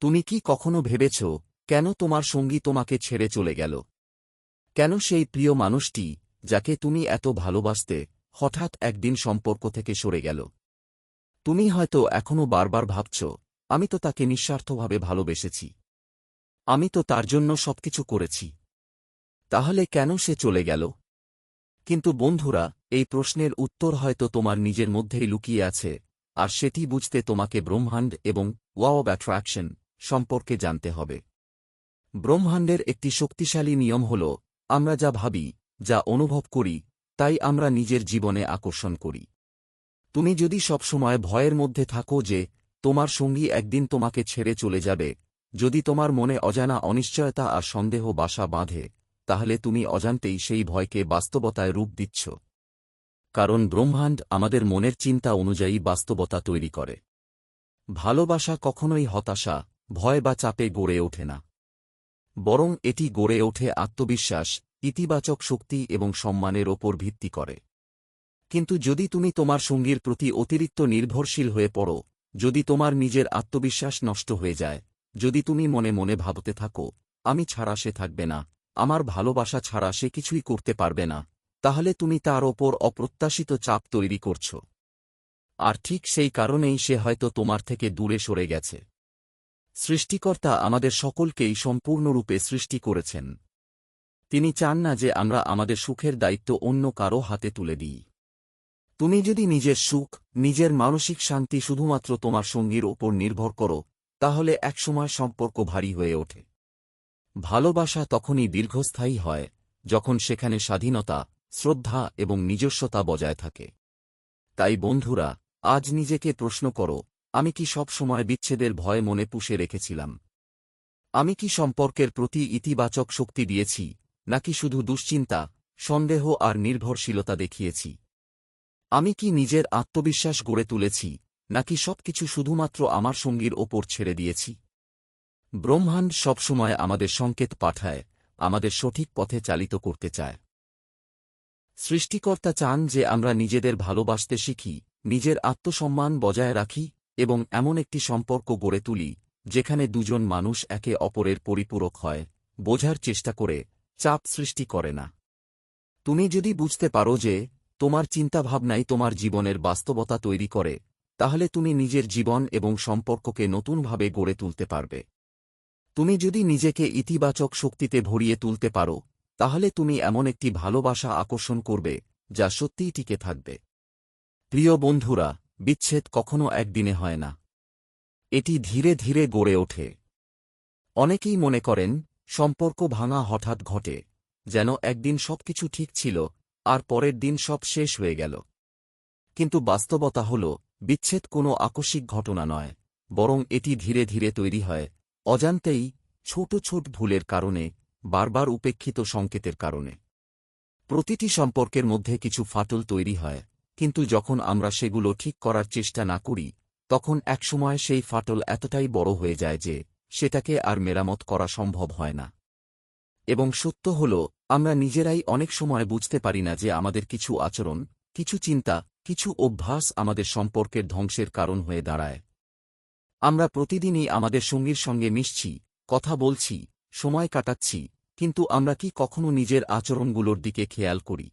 তুমি কি কখনো ভেবেছ, কেন তোমার সঙ্গী তোমাকে ছেড়ে চলে গেল? কেন সেই প্রিয় মানুষটি, যাকে তুমি এত ভালোবাসতে, হঠাৎ একদিন সম্পর্ক থেকে সরে গেল? তুমি হয়তো এখনও বারবার ভাবছ, আমি তো তাকে নিঃস্বার্থভাবে ভালোবেসেছি। আমি তো তার জন্য সবকিছু করেছি। তাহলে কেন সে চলে গেল? কিন্তু বন্ধুরা, এই প্রশ্নের উত্তর হয়তো তোমার নিজের মধ্যেই লুকিয়ে আছে, আর সেটি বুঝতে তোমাকে ব্রহ্মাণ্ড এবং ওয়াও অ্যাট্রাকশন সম্পর্কে জানতে হবে। ব্রহ্মাণ্ডের একটি শক্তিশালী নিয়ম হল, আমরা যা ভাবি, যা অনুভব করি, তাই আমরা নিজের জীবনে আকর্ষণ করি। তুমি যদি সবসময় ভয়ের মধ্যে থাকো যে, তোমার সঙ্গী একদিন তোমাকে ছেড়ে চলে যাবে, যদি তোমার মনে অজানা অনিশ্চয়তা আর সন্দেহ বাসা বাঁধে, তাহলে তুমি অজান্তেই সেই ভয়কে বাস্তবতায় রূপ দিচ্ছ। কারণ ব্রহ্মাণ্ড আমাদের মনের চিন্তা অনুযায়ী বাস্তবতা তৈরি করে। ভালোবাসা কখনোই হতাশা ভয় বা চাপে গড়ে ওঠে না। বরং এটি গড়ে ওঠে আত্মবিশ্বাস, ইতিবাচক শক্তি এবং সম্মানের ওপর ভিত্তি করে। কিন্তু যদি তুমি তোমার সঙ্গীর প্রতি অতিরিক্ত নির্ভরশীল হয়ে পড়ো, যদি তোমার নিজের আত্মবিশ্বাস নষ্ট হয়ে যায়, যদি তুমি মনে মনে ভাবতে থাকো, আমি ছাড়া সে থাকবে না, আমার ভালোবাসা ছাড়া সে কিছুই করতে পারবে না, তাহলে তুমি তার ওপর অপ্রত্যাশিত চাপ তৈরি করছ। আর ঠিক সেই কারণেই সে হয়তো তোমার থেকে দূরে সরে গেছে। সৃষ্টিকর্তা আমাদের সকলকেই সম্পূর্ণরূপে সৃষ্টি করেছেন। তিনি চান না যে আমরা আমাদের সুখের দায়িত্ব অন্য কারও হাতে তুলে দিই। তুমি যদি নিজের সুখ, নিজের মানসিক শান্তি শুধুমাত্র তোমার সঙ্গীর ওপর নির্ভর করো, তাহলে একসময় সম্পর্ক ভারী হয়ে ওঠে। ভালোবাসা তখনই দীর্ঘস্থায়ী হয়, যখন সেখানে স্বাধীনতা, শ্রদ্ধা এবং নিজস্বতা বজায় থাকে। তাই বন্ধুরা, আজ নিজেকে প্রশ্ন করো আমি কি সব সময় বিচ্ছেদের ভয় মনে পুষে রেখেছিলাম? আমি কি সম্পর্কের প্রতি ইতিবাচক শক্তি দিয়েছি, নাকি শুধু দুশ্চিন্তা, সন্দেহ আর নির্ভরশীলতা দেখিয়েছি? আমি কি নিজের আত্মবিশ্বাস গড়ে তুলেছি, নাকি সবকিছু শুধুমাত্র আমার সঙ্গীর ওপর ছেড়ে দিয়েছি? ব্রহ্মাণ্ড সবসময় আমাদের সংকেত পাঠায়, আমাদের সঠিক পথে চালিত করতে চায়। সৃষ্টিকর্তা চান যে আমরা নিজেদের ভালোবাসতে শিখি, নিজের আত্মসম্মান বজায় রাখি এবং এমন একটি সম্পর্ক গড়ে তুলি, যেখানে দুজন মানুষ একে অপরের পরিপূরক হয়, বোঝার চেষ্টা করে, চাপ সৃষ্টি করে না। তুমি যদি বুঝতে পারো যে, তোমার চিন্তাভাবনাই তোমার জীবনের বাস্তবতা তৈরি করে, তাহলে তুমি নিজের জীবন এবং সম্পর্ককে নতুনভাবে গড়ে তুলতে পারবে। তুমি যদি নিজেকে ইতিবাচক শক্তিতে ভরিয়ে তুলতে পারো, তাহলে তুমি এমন একটি ভালোবাসা আকর্ষণ করবে, যা সত্যিই টিকে থাকবে। প্রিয় বন্ধুরা বিচ্ছেদ কখনো একদিনে হয় না। এটি ধীরে ধীরে গড়ে ওঠে। অনেকেই মনে করেন, সম্পর্ক ভাঙা হঠাৎ ঘটে, যেন একদিন সবকিছু ঠিক ছিল, আর পরের দিন সব শেষ হয়ে গেল। কিন্তু বাস্তবতা হল, বিচ্ছেদ কোনো আকস্মিক ঘটনা নয়, বরং এটি ধীরে ধীরে তৈরি হয়, অজান্তেই ছোট ছোট ভুলের কারণে, বারবার উপেক্ষিত সংকেতের কারণে। প্রতিটি সম্পর্কের মধ্যে কিছু ফাটল তৈরি হয় কিন্তু যখন আমরা সেগুলো ঠিক করার চেষ্টা না করি, তখন একসময় সেই ফাটল এতটাই বড় হয়ে যায় যে, সেটাকে আর মেরামত করা সম্ভব হয় না। এবং সত্য হল, আমরা নিজেরাই অনেক সময় বুঝতে পারি না যে আমাদের কিছু আচরণ, কিছু চিন্তা, কিছু অভ্যাস আমাদের সম্পর্কের ধ্বংসের কারণ হয়ে দাঁড়ায়। আমরা প্রতিদিনই আমাদের সঙ্গীর সঙ্গে মিশছি, কথা বলছি, সময় কাটাচ্ছি, কিন্তু আমরা কি কখনো নিজের আচরণগুলোর দিকে খেয়াল করি?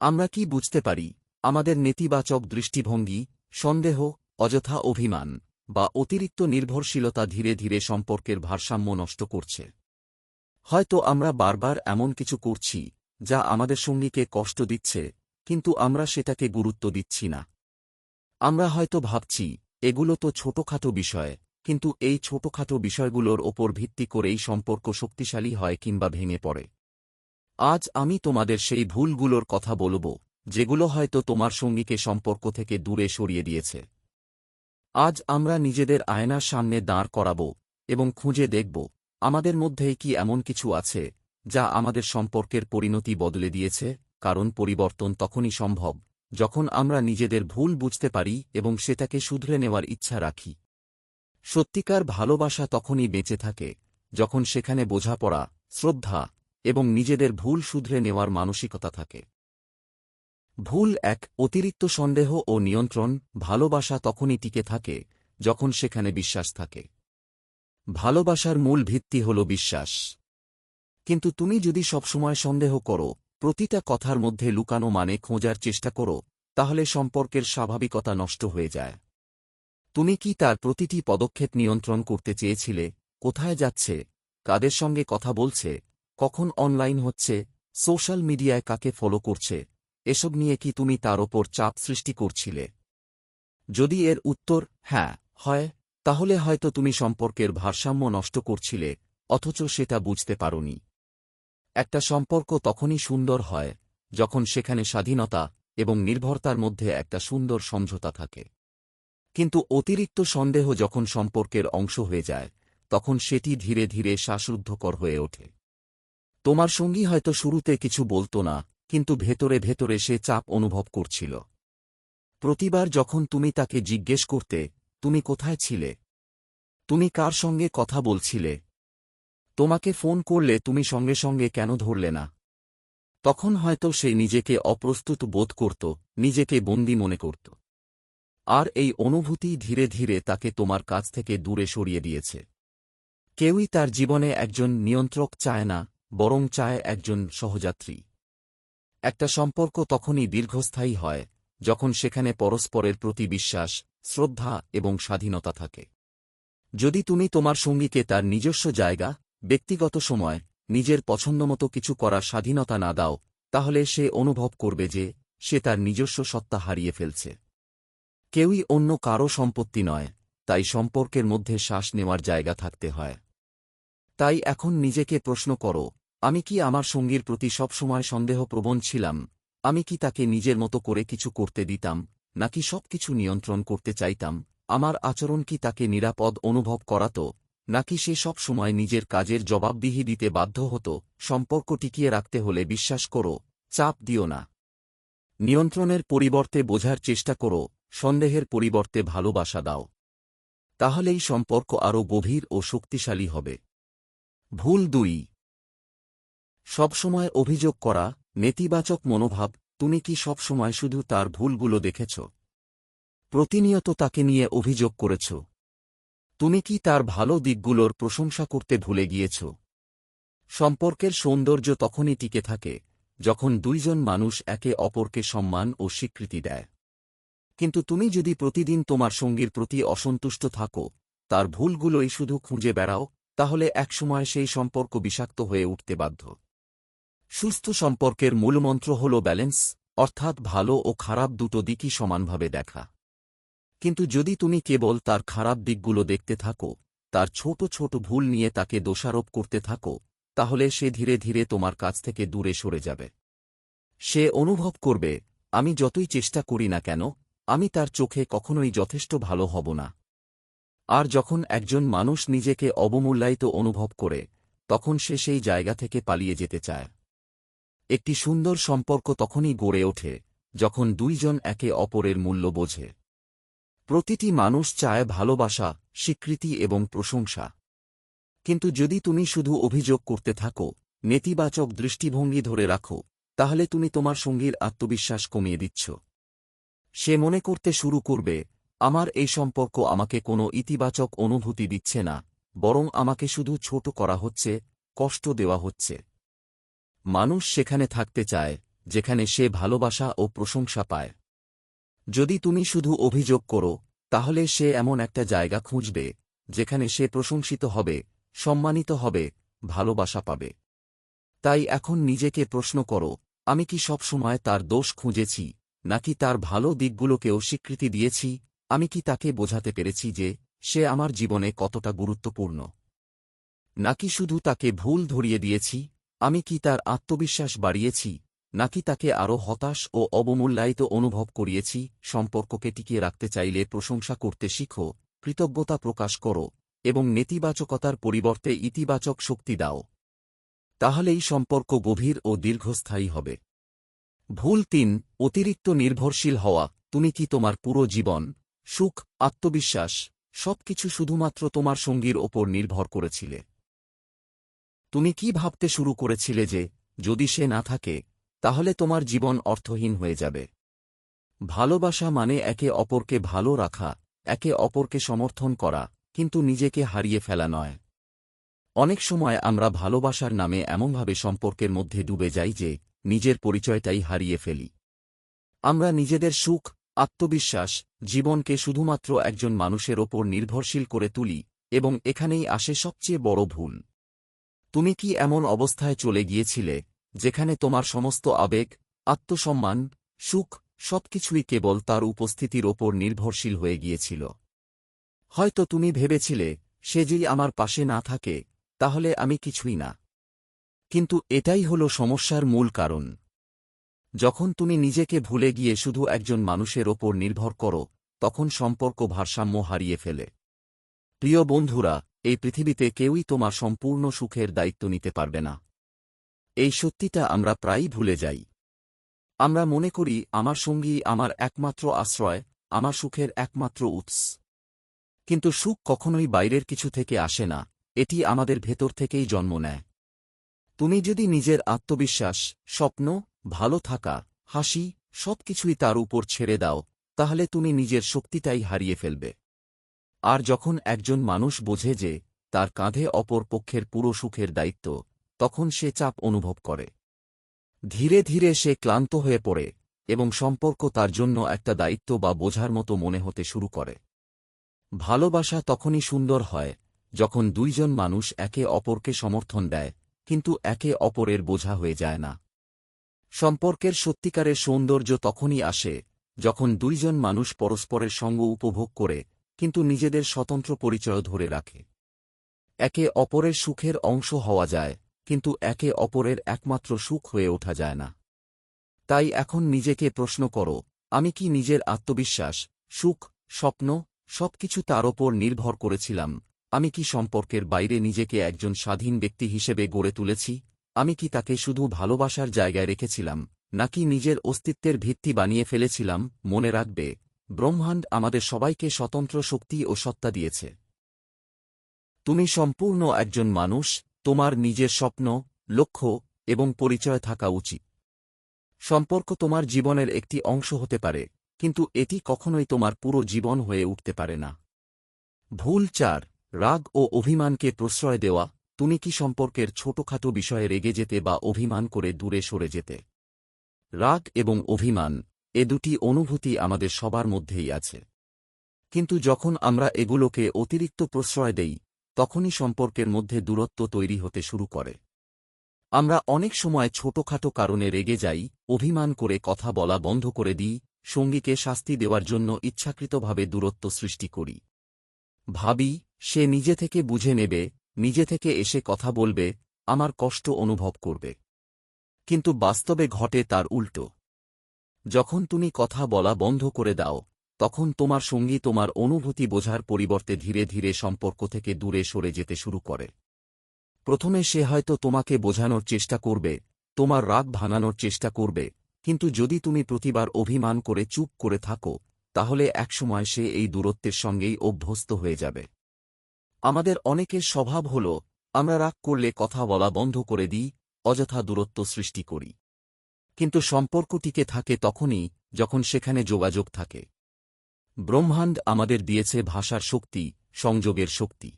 আমরা কি বুঝতে পারি আমাদের নেতিবাচক দৃষ্টিভঙ্গি, সন্দেহ, অযথা অভিমান বা অতিরিক্ত নির্ভরশীলতা ধীরে ধীরে সম্পর্কের ভারসাম্য নষ্ট করছে। হয়তো আমরা বারবার এমন কিছু করছি যা আমাদের সঙ্গীকে কষ্ট দিচ্ছে, কিন্তু আমরা সেটাকে গুরুত্ব দিচ্ছি না। আমরা হয়তো ভাবছি, এগুলো তো ছোটখাটো বিষয়, কিন্তু এই ছোটখাটো বিষয়গুলোর ওপর ভিত্তি করেই সম্পর্ক শক্তিশালী হয় কিংবা ভেঙে পড়ে। আজ আমি তোমাদের সেই ভুলগুলোর কথা বলব যেগুলো হয়তো তোমার সঙ্গীকে সম্পর্ক থেকে দূরে সরিয়ে দিয়েছে। আজ আমরা নিজেদের আয়নার সামনে দাঁড় করাব এবং খুঁজে দেখব, আমাদের মধ্যেই কি এমন কিছু আছে, যা আমাদের সম্পর্কের পরিণতি বদলে দিয়েছে, কারণ পরিবর্তন তখনই সম্ভব, যখন আমরা নিজেদের ভুল বুঝতে পারি এবং সেটাকে শুধরে নেওয়ার ইচ্ছা রাখি। সত্যিকার ভালোবাসা তখনই বেঁচে থাকে, যখন সেখানে বোঝাপড়া, শ্রদ্ধা এবং নিজেদের ভুল শুধরে নেওয়ার মানসিকতা থাকে। ভুল এক অতিরিক্ত সন্দেহ ও নিয়ন্ত্রণ ভালোবাসা তখনই টিকে থাকে যখন সেখানে বিশ্বাস থাকে। ভালোবাসার মূল ভিত্তি হল বিশ্বাস। কিন্তু তুমি যদি সবসময় সন্দেহ করো, প্রতিটা কথার মধ্যে লুকানো মানে খোঁজার চেষ্টা করো, তাহলে সম্পর্কের স্বাভাবিকতা নষ্ট হয়ে যায়। তুমি কি তার প্রতিটি পদক্ষেপ নিয়ন্ত্রণ করতে চেয়েছিলে, কোথায় যাচ্ছে, কাদের সঙ্গে কথা বলছে, কখন অনলাইন হচ্ছে, সোশ্যাল মিডিয়ায় কাকে ফলো করছে এসব নিয়ে কি তুমি তার ওপর চাপ সৃষ্টি করছিলে? যদি এর উত্তর হ্যাঁ হয়, তাহলে হয়তো তুমি সম্পর্কের ভারসাম্য নষ্ট করছিলে, অথচ সেটা বুঝতে পারোনি। একটা সম্পর্ক তখনই সুন্দর হয়, যখন সেখানে স্বাধীনতা এবং নির্ভরতার মধ্যে একটা সুন্দর সমঝোতা থাকে। কিন্তু অতিরিক্ত সন্দেহ যখন সম্পর্কের অংশ হয়ে যায়, তখন সেটি ধীরে ধীরে শ্বাসরুদ্ধকর হয়ে ওঠে। তোমার সঙ্গী হয়তো শুরুতে কিছু বলতো না কিন্তু ভেতরে ভেতরে সে চাপ অনুভব করছিল। প্রতিবার যখন তুমি তাকে জিজ্ঞেস করতে, তুমি কোথায় ছিলে? তুমি কার সঙ্গে কথা বলছিলে? তোমাকে ফোন করলে তুমি সঙ্গে সঙ্গে কেন ধরলে না? তখন হয়তো সে নিজেকে অপ্রস্তুত বোধ করত, নিজেকে বন্দি মনে করত। আর এই অনুভূতি ধীরে ধীরে তাকে তোমার কাছ থেকে দূরে সরিয়ে দিয়েছে। কেউই তার জীবনে একজন নিয়ন্ত্রক চায় না, বরং চায় একজন সহযাত্রী। একটা সম্পর্ক তখনই দীর্ঘস্থায়ী হয়, যখন সেখানে পরস্পরের প্রতি বিশ্বাস, শ্রদ্ধা এবং স্বাধীনতা থাকে। যদি তুমি তোমার সঙ্গীকে তার নিজস্ব জায়গা, ব্যক্তিগত সময়, নিজের পছন্দমতো কিছু করার স্বাধীনতা না দাও, তাহলে সে অনুভব করবে যে, সে তার নিজস্ব সত্তা হারিয়ে ফেলছে। কেউই অন্য কারও সম্পত্তি নয়, তাই সম্পর্কের মধ্যে শ্বাস নেওয়ার জায়গা থাকতে হয়। তাই এখন নিজেকে প্রশ্ন করো আমি কি আমার সঙ্গীর প্রতি সবসময় সন্দেহপ্রবণ ছিলাম? আমি কি তাকে নিজের মতো করে কিছু করতে দিতাম, নাকি সবকিছু নিয়ন্ত্রণ করতে চাইতাম? আমার আচরণ কি তাকে নিরাপদ অনুভব করাত, নাকি সে সব সময় নিজের কাজের জবাবদিহি দিতে বাধ্য হতো? সম্পর্ক টিকিয়ে রাখতে হলে বিশ্বাস করো, চাপ দিও না। নিয়ন্ত্রণের পরিবর্তে বোঝার চেষ্টা করো, সন্দেহের পরিবর্তে ভালোবাসা দাও। তাহলেই সম্পর্ক আরও গভীর ও শক্তিশালী হবে। ভুল দুই। সবসময় অভিযোগ করা, নেতিবাচক মনোভাব, তুমি কি সবসময় শুধু তার ভুলগুলো দেখেছ? প্রতিনিয়ত তাকে নিয়ে অভিযোগ করেছ। তুমি কি তার ভালো দিকগুলোর প্রশংসা করতে ভুলে গিয়েছ? সম্পর্কের সৌন্দর্য তখনই টিকে থাকে, যখন দুইজন মানুষ একে অপরকে সম্মান ও স্বীকৃতি দেয়। কিন্তু তুমি যদি প্রতিদিন তোমার সঙ্গীর প্রতি অসন্তুষ্ট থাকো, তার ভুলগুলোই শুধু খুঁজে বেড়াও, তাহলে একসময় সেই সম্পর্ক বিষাক্ত হয়ে উঠতে বাধ্য। সুস্থ সম্পর্কের মূলমন্ত্র হল ব্যালেন্স অর্থাৎ ভালো ও খারাপ দুটো দিকই সমানভাবে দেখা। কিন্তু যদি তুমি কেবল তার খারাপ দিকগুলো দেখতে থাকো, তার ছোট ছোট ভুল নিয়ে তাকে দোষারোপ করতে থাকো, তাহলে সে ধীরে ধীরে তোমার কাছ থেকে দূরে সরে যাবে। সে অনুভব করবে, আমি যতই চেষ্টা করি না কেন, আমি তার চোখে কখনোই যথেষ্ট ভালো হব না। আর যখন একজন মানুষ নিজেকে অবমূল্যায়িত অনুভব করে, তখন সে সেই জায়গা থেকে পালিয়ে যেতে চায়। একটি সুন্দর সম্পর্ক তখনই গড়ে ওঠে, যখন দুইজন একে অপরের মূল্য বোঝে। প্রতিটি মানুষ চায় ভালোবাসা, স্বীকৃতি এবং প্রশংসা। কিন্তু যদি তুমি শুধু অভিযোগ করতে থাকো, নেতিবাচক দৃষ্টিভঙ্গি ধরে রাখো, তাহলে তুমি তোমার সঙ্গীর আত্মবিশ্বাস কমিয়ে দিচ্ছ। সে মনে করতে শুরু করবে, আমার এই সম্পর্ক আমাকে কোনো ইতিবাচক অনুভূতি দিচ্ছে না, বরং আমাকে শুধু ছোট করা হচ্ছে, কষ্ট দেওয়া হচ্ছে। মানুষ সেখানে থাকতে চায়, যেখানে সে ভালোবাসা ও প্রশংসা পায়। যদি তুমি শুধু অভিযোগ করো, তাহলে সে এমন একটা জায়গা খুঁজবে, যেখানে সে প্রশংসিত হবে, সম্মানিত হবে, ভালোবাসা পাবে। তাই এখন নিজেকে প্রশ্ন করো, আমি কি সবসময় তার দোষ খুঁজেছি, নাকি তার ভালো দিকগুলোকেও স্বীকৃতি দিয়েছি? আমি কি তাকে বোঝাতে পেরেছি যে, সে আমার জীবনে কতটা গুরুত্বপূর্ণ? নাকি শুধু তাকে ভুল ধরিয়ে দিয়েছি? আমি কি তার আত্মবিশ্বাস বাড়িয়েছি, নাকি তাকে আরও হতাশ ও অবমূল্যায়িত অনুভব করিয়েছি, সম্পর্ককে টিকিয়ে রাখতে চাইলে প্রশংসা করতে শিখো, কৃতজ্ঞতা প্রকাশ করো, এবং নেতিবাচকতার পরিবর্তে ইতিবাচক শক্তি দাও। তাহলেই সম্পর্ক গভীর ও দীর্ঘস্থায়ী হবে। ভুল তিন, অতিরিক্ত নির্ভরশীল হওয়া, তুমি কি তোমার পুরো জীবন, সুখ, আত্মবিশ্বাস, সবকিছু শুধুমাত্র তোমার সঙ্গীর ওপর নির্ভর করেছিলে। তুমি কি ভাবতে শুরু করেছিলে যে, যদি সে না থাকে, তাহলে তোমার জীবন অর্থহীন হয়ে যাবে। ভালোবাসা মানে একে অপরকে ভালো রাখা, একে অপরকে সমর্থন করা, কিন্তু নিজেকে হারিয়ে ফেলা নয়। অনেক সময় আমরা ভালোবাসার নামে এমনভাবে সম্পর্কের মধ্যে ডুবে যাই যে, নিজের পরিচয়টাই হারিয়ে ফেলি। আমরা নিজেদের সুখ, আত্মবিশ্বাস, জীবনকে শুধুমাত্র একজন মানুষের ওপর নির্ভরশীল করে তুলি, এবং এখানেই আসে সবচেয়ে বড় ভুল। তুমি কি এমন অবস্থায় চলে গিয়েছিলে, যেখানে তোমার সমস্ত আবেগ, আত্মসম্মান, সুখ, সবকিছুই কেবল তার উপস্থিতির ওপর নির্ভরশীল হয়ে গিয়েছিল? হয়তো তুমি ভেবেছিলে, সে যদি আমার পাশে না থাকে, তাহলে আমি কিছুই না। কিন্তু এটাই হল সমস্যার মূল কারণ। যখন তুমি নিজেকে ভুলে গিয়ে শুধু একজন মানুষের ওপর নির্ভর করো, তখন সম্পর্ক ভারসাম্য হারিয়ে ফেলে। প্রিয় বন্ধুরা এই পৃথিবীতে কেউই তোমার সম্পূর্ণ সুখের দায়িত্ব নিতে পারবে না। এই সত্যিটা আমরা প্রায়ই ভুলে যাই। আমরা মনে করি, আমার সঙ্গী আমার একমাত্র আশ্রয়, আমার সুখের একমাত্র উৎস। কিন্তু সুখ কখনোই বাইরের কিছু থেকে আসে না, এটি আমাদের ভেতর থেকেই জন্ম নেয়। তুমি যদি নিজের আত্মবিশ্বাস, স্বপ্ন, ভালো থাকা, হাসি, সবকিছুই তার উপর ছেড়ে দাও, তাহলে তুমি নিজের শক্তিটাই হারিয়ে ফেলবে। আর যখন একজন মানুষ বোঝে যে তার কাঁধে অপর পক্ষের পুরো সুখের দায়িত্ব, তখন সে চাপ অনুভব করে। ধীরে ধীরে সে ক্লান্ত হয়ে পড়ে এবং সম্পর্ক তার জন্য একটা দায়িত্ব বা বোঝার মতো মনে হতে শুরু করে। ভালোবাসা তখনই সুন্দর হয় যখন দুইজন মানুষ একে অপরকে সমর্থন দেয়, কিন্তু একে অপরের বোঝা হয়ে যায় না। সম্পর্কের সত্যিকারের সৌন্দর্য তখনই আসে যখন দুইজন মানুষ পরস্পরের সঙ্গ উপভোগ করে কিন্তু নিজেদের স্বতন্ত্র পরিচয় ধরে রাখে। একে অপরের সুখের অংশ হওয়া যায়, কিন্তু একে অপরের একমাত্র সুখ হয়ে ওঠা যায় না। তাই এখন নিজেকে প্রশ্ন করো, আমি কি নিজের আত্মবিশ্বাস, সুখ, স্বপ্ন, সবকিছু তার ওপর নির্ভর করেছিলাম? আমি কি সম্পর্কের বাইরে নিজেকে একজন স্বাধীন ব্যক্তি হিসেবে গড়ে তুলেছি? আমি কি তাকে শুধু ভালোবাসার জায়গায় রেখেছিলাম, নাকি নিজের অস্তিত্বের ভিত্তি বানিয়ে ফেলেছিলাম? মনে রাখবে। ব্রহ্মাণ্ড আমাদের সবাইকে স্বতন্ত্র শক্তি ও সত্তা দিয়েছে। তুমি সম্পূর্ণ একজন মানুষ, তোমার নিজের স্বপ্ন, লক্ষ্য এবং পরিচয় থাকা উচিত। সম্পর্ক তোমার জীবনের একটি অংশ হতে পারে, কিন্তু এটি কখনোই তোমার পুরো জীবন হয়ে উঠতে পারে না। ভুল চার, রাগ ও অভিমানকে প্রশ্রয় দেওয়া, তুমি কি সম্পর্কের ছোটখাটো বিষয়ে রেগে যেতে বা অভিমান করে দূরে সরে যেতে? রাগ এবং অভিমান এ দুটি অনুভূতি আমাদের সবার মধ্যেই আছে। কিন্তু যখন আমরা এগুলোকে অতিরিক্ত প্রশ্রয় দেই, তখনই সম্পর্কের মধ্যে দূরত্ব তৈরি হতে শুরু করে। আমরা অনেক সময় ছোটখাটো কারণে রেগে যাই, অভিমান করে কথা বলা বন্ধ করে দিই, সঙ্গীকে শাস্তি দেওয়ার জন্য ইচ্ছাকৃতভাবে দূরত্ব সৃষ্টি করি। ভাবি, সে নিজে থেকে বুঝে নেবে, নিজে থেকে এসে কথা বলবে, আমার কষ্ট অনুভব করবে। কিন্তু বাস্তবে ঘটে তার উল্টো। যখন তুমি কথা বলা বন্ধ করে দাও, তখন তোমার সঙ্গী তোমার অনুভূতি বোঝার পরিবর্তে ধীরে ধীরে সম্পর্ক থেকে দূরে সরে যেতে শুরু করে। প্রথমে সে হয়তো তোমাকে বোঝানোর চেষ্টা করবে, তোমার রাগ ভাঙানোর চেষ্টা করবে, কিন্তু যদি তুমি প্রতিবার অভিমান করে চুপ করে থাকো, তাহলে একসময় সে এই দূরত্বের সঙ্গেই অভ্যস্ত হয়ে যাবে। আমাদের অনেকের স্বভাব হল, আমরা রাগ করলে কথা বলা বন্ধ করে দিই, অযথা দূরত্ব সৃষ্টি করি। কিন্তু সম্পর্ক টিকে থাকে তখনই যখন সেখানে যোগাযোগ থাকে। ব্রহ্মাণ্ড আমাদের দিয়েছে ভাষার শক্তি, সংযোগের শক্তি।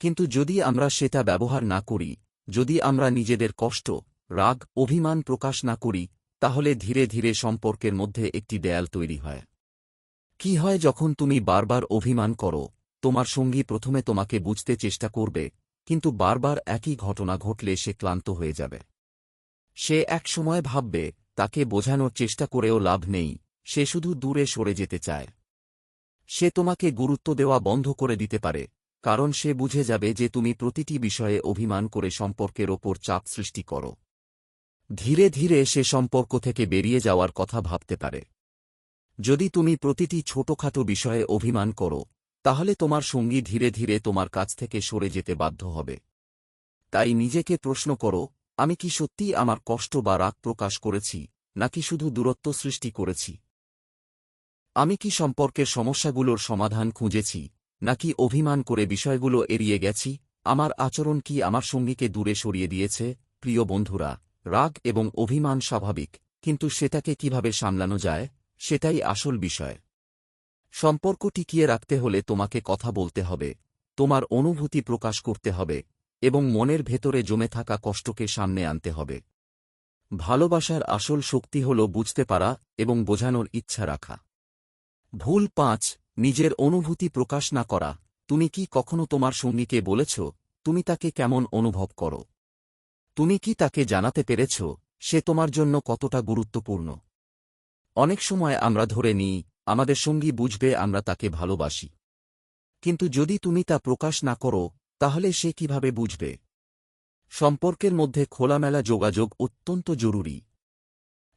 কিন্তু যদি আমরা সেটা ব্যবহার না করি, যদি আমরা নিজেদের কষ্ট, রাগ, অভিমান প্রকাশ না করি, তাহলে ধীরে ধীরে সম্পর্কের মধ্যে একটি দেয়াল তৈরি হয়। কি হয় যখন তুমি বারবার অভিমান করো, তোমার সঙ্গী প্রথমে তোমাকে বুঝতে চেষ্টা করবে, কিন্তু বারবার একই ঘটনা ঘটলে সে ক্লান্ত হয়ে যাবে। সে এক সময় ভাববে, তাকে বোঝানোর চেষ্টা করেও লাভ নেই, সে শুধু দূরে সরে যেতে চায়। সে তোমাকে গুরুত্ব দেওয়া বন্ধ করে দিতে পারে, কারণ সে বুঝে যাবে যে তুমি প্রতিটি বিষয়ে অভিমান করে সম্পর্কের ওপর চাপ সৃষ্টি করো। ধীরে ধীরে সে সম্পর্ক থেকে বেরিয়ে যাওয়ার কথা ভাবতে পারে। যদি তুমি প্রতিটি ছোটখাটো বিষয়ে অভিমান করো, তাহলে তোমার সঙ্গী ধীরে ধীরে তোমার কাছ থেকে সরে যেতে বাধ্য হবে। তাই নিজেকে প্রশ্ন করো আমি কি সত্যি আমার কষ্ট বা রাগ প্রকাশ করেছি, নাকি শুধু দূরত্ব সৃষ্টি করেছি? আমি কি সম্পর্কের সমস্যাগুলোর সমাধান খুঁজেছি, নাকি অভিমান করে বিষয়গুলো এড়িয়ে গেছি? আমার আচরণ কি আমার সঙ্গীকে দূরে সরিয়ে দিয়েছে? প্রিয় বন্ধুরা, রাগ এবং অভিমান স্বাভাবিক, কিন্তু সেটাকে কীভাবে সামলানো যায়, সেটাই আসল বিষয়। সম্পর্ক টিকিয়ে রাখতে হলে তোমাকে কথা বলতে হবে, তোমার অনুভূতি প্রকাশ করতে হবে এবং মনের ভেতরে জমে থাকা কষ্টকে সামনে আনতে হবে। ভালোবাসার আসল শক্তি হল বুঝতে পারা এবং বোঝানোর ইচ্ছা রাখা। ভুল পাঁচ, নিজের অনুভূতি প্রকাশ না করা। তুমি কি কখনো তোমার সঙ্গীকে বলেছ, তুমি তাকে কেমন অনুভব করো তুমি কি তাকে জানাতে পেরেছ, সে তোমার জন্য কতটা গুরুত্বপূর্ণ অনেক সময় আমরা ধরে নিই, আমাদের সঙ্গী বুঝবে আমরা তাকে ভালোবাসি কিন্তু যদি তুমি তা প্রকাশ না করো তাহলে সে কীভাবে বুঝবে? সম্পর্কের মধ্যে খোলামেলা যোগাযোগ অত্যন্ত জরুরি।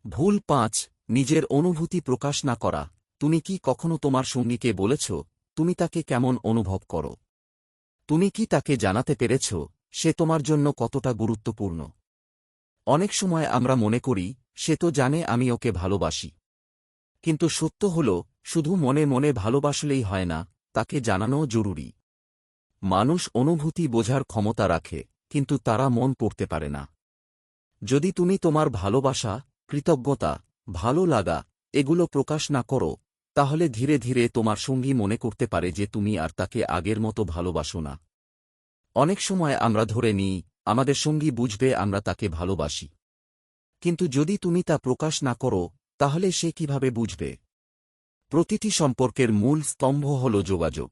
ভুল পাঁচ, নিজের অনুভূতি প্রকাশ না করা। তুমি কি কখনো তোমার সঙ্গীকে বলেছ, তুমি তাকে কেমন অনুভব করো? তুমি কি তাকে জানাতে পেরেছ, সে তোমার জন্য কতটা গুরুত্বপূর্ণ? অনেক সময় আমরা মনে করি, সে তো জানে আমি ওকে ভালোবাসি। কিন্তু সত্য হল, শুধু মনে মনে ভালোবাসলেই হয় না, তাকে জানানোও জরুরি। মানুষ অনুভূতি বোঝার ক্ষমতা রাখে, কিন্তু তারা মন পড়তে পারে না। যদি তুমি তোমার ভালোবাসা, কৃতজ্ঞতা, ভালো লাগা, এগুলো প্রকাশ না করো, তাহলে ধীরে ধীরে তোমার সঙ্গী মনে করতে পারে যে তুমি আর তাকে আগের মতো ভালোবাসো না। অনেক সময় আমরা ধরে নিই, আমাদের সঙ্গী বুঝবে আমরা তাকে ভালোবাসি। কিন্তু যদি তুমি তা প্রকাশ না করো, তাহলে সে কীভাবে বুঝবে? প্রতিটি সম্পর্কের মূল স্তম্ভ হল যোগাযোগ।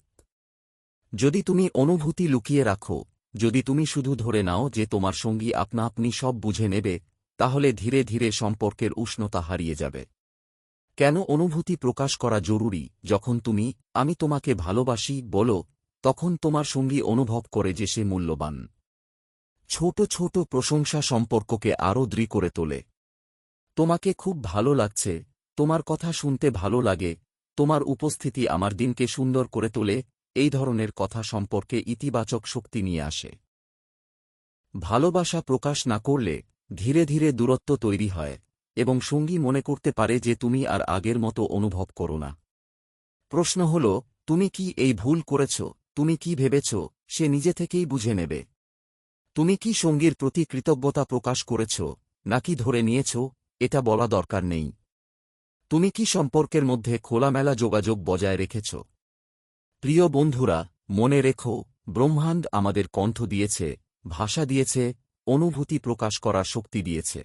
যদি তুমি অনুভূতি লুকিয়ে রাখো, যদি তুমি শুধু ধরে নাও যে তোমার সঙ্গী আপনা আপনি সব বুঝে নেবে, তাহলে ধীরে ধীরে সম্পর্কের উষ্ণতা হারিয়ে যাবে। কেন অনুভূতি প্রকাশ করা জরুরি? যখন তুমি, আমি তোমাকে ভালোবাসি বলো, তখন তোমার সঙ্গী অনুভব করে যে সে মূল্যবান। ছোট ছোট প্রশংসা সম্পর্ককে আরও দৃঢ় করে তোলে। তোমাকে খুব ভালো লাগছে, তোমার কথা শুনতে ভালো লাগে, তোমার উপস্থিতি আমার দিনকে সুন্দর করে তোলে এই ধরনের কথা সম্পর্কে ইতিবাচক শক্তি নিয়ে আসে। ভালোবাসা প্রকাশ না করলে ধীরে ধীরে দূরত্ব তৈরি হয় এবং সঙ্গী মনে করতে পারে যে তুমি আর আগের মতো অনুভব করো না। প্রশ্ন হল, তুমি কি এই ভুল করেছ? তুমি কি ভেবেছ? সে নিজে থেকেই বুঝে নেবে। তুমি কি সঙ্গীর প্রতি কৃতজ্ঞতা প্রকাশ করেছ, নাকি ধরে নিয়েছ, এটা বলা দরকার নেই। তুমি কি সম্পর্কের মধ্যে খোলামেলা যোগাযোগ বজায় রেখেছ? প্রিয় বন্ধুরা, মনে রেখো, ব্রহ্মাণ্ড আমাদের কণ্ঠ দিয়েছে, ভাষা দিয়েছে, অনুভূতি প্রকাশ করার শক্তি দিয়েছে।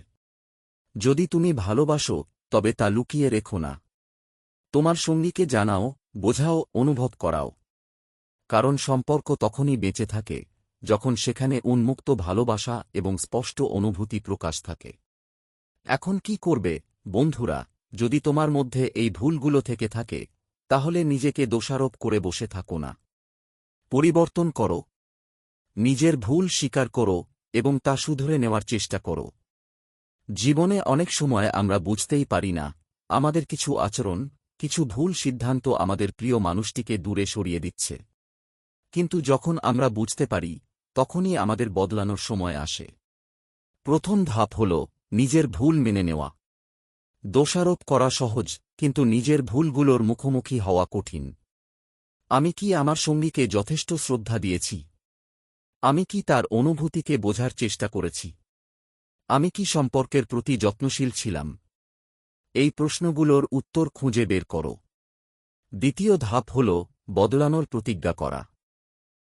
যদি তুমি ভালোবাসো, তবে তা লুকিয়ে রেখো না। তোমার সঙ্গীকে জানাও, বোঝাও, অনুভব করাও। কারণ সম্পর্ক তখনই বেঁচে থাকে, যখন সেখানে উন্মুক্ত ভালোবাসা এবং স্পষ্ট অনুভূতি প্রকাশ থাকে। এখন কি করবে, বন্ধুরা, যদি তোমার মধ্যে এই ভুলগুলো থেকে থাকে তাহলে নিজেকে দোষারোপ করে বসে থাকো না। পরিবর্তন করো। নিজের ভুল স্বীকার করো এবং তা শুধরে নেওয়ার চেষ্টা করো। জীবনে অনেক সময় আমরা বুঝতেই পারি না, আমাদের কিছু আচরণ, কিছু ভুল সিদ্ধান্ত আমাদের প্রিয় মানুষটিকে দূরে সরিয়ে দিচ্ছে। কিন্তু যখন আমরা বুঝতে পারি, তখনই আমাদের বদলানোর সময় আসে। প্রথম ধাপ হল নিজের ভুল মেনে নেওয়া। দোষারোপ করা সহজ কিন্তু নিজের ভুলগুলোর মুখোমুখি হওয়া কঠিন। আমি কি আমার সঙ্গীকে যথেষ্ট শ্রদ্ধা দিয়েছি? আমি কি তার অনুভূতিকে বোঝার চেষ্টা করেছি? আমি কি সম্পর্কের প্রতি যত্নশীল ছিলাম? এই প্রশ্নগুলোর উত্তর খুঁজে বের করো। দ্বিতীয় ধাপ হল বদলানোর প্রতিজ্ঞা করা।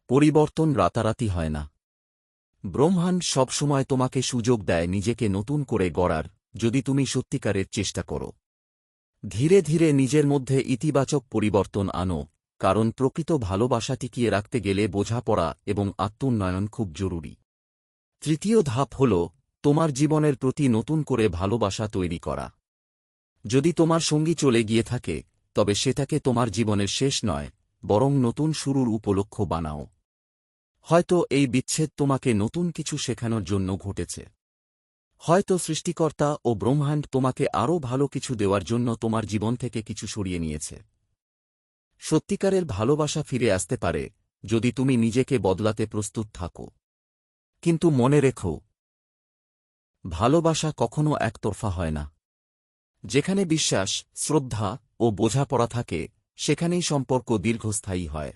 পরিবর্তন রাতারাতি হয় না। ব্রহ্মাণ্ড সবসময় তোমাকে সুযোগ দেয় নিজেকে নতুন করে গড়ার, যদি তুমি সত্যিকারের চেষ্টা করো। ধীরে ধীরে নিজের মধ্যে ইতিবাচক পরিবর্তন আনো, কারণ প্রকৃত ভালোবাসা টিকিয়ে রাখতে গেলে বোঝাপড়া এবং আত্মোন্নয়ন খুব জরুরি। তৃতীয় ধাপ হল, তোমার জীবনের প্রতি নতুন করে ভালোবাসা তৈরি করা। যদি তোমার সঙ্গী চলে গিয়ে থাকে, তবে সেটাকে তোমার জীবনের শেষ নয়, বরং নতুন শুরুর উপলক্ষ বানাও। হয়তো এই বিচ্ছেদ তোমাকে নতুন কিছু শেখানোর জন্য ঘটেছে। হয়তো সৃষ্টিকর্তা ও ব্রহ্মাণ্ড তোমাকে আরও ভালো কিছু দেওয়ার জন্য তোমার জীবন থেকে কিছু সরিয়ে নিয়েছে। সত্যিকারের ভালোবাসা ফিরে আসতে পারে যদি তুমি নিজেকে বদলাতে প্রস্তুত থাকো। কিন্তু মনে রেখো, ভালোবাসা কখনো একতরফা হয় না। যেখানে বিশ্বাস, শ্রদ্ধা ও বোঝাপড়া থাকে, সেখানেই সম্পর্ক দীর্ঘস্থায়ী হয়।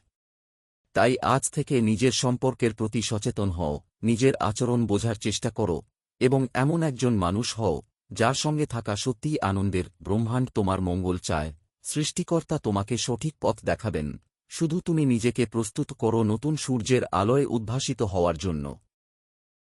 তাই আজ থেকে নিজের সম্পর্কের প্রতি সচেতন হও, নিজের আচরণ বোঝার চেষ্টা করো এবং এমন একজন মানুষ হও, যার সঙ্গে থাকা সত্যিই আনন্দের ব্রহ্মাণ্ড তোমার মঙ্গল চায়, সৃষ্টিকর্তা তোমাকে সঠিক পথ দেখাবেন, শুধু তুমি নিজেকে প্রস্তুত করো নতুন সূর্যের আলোয় উদ্ভাসিত হওয়ার জন্য।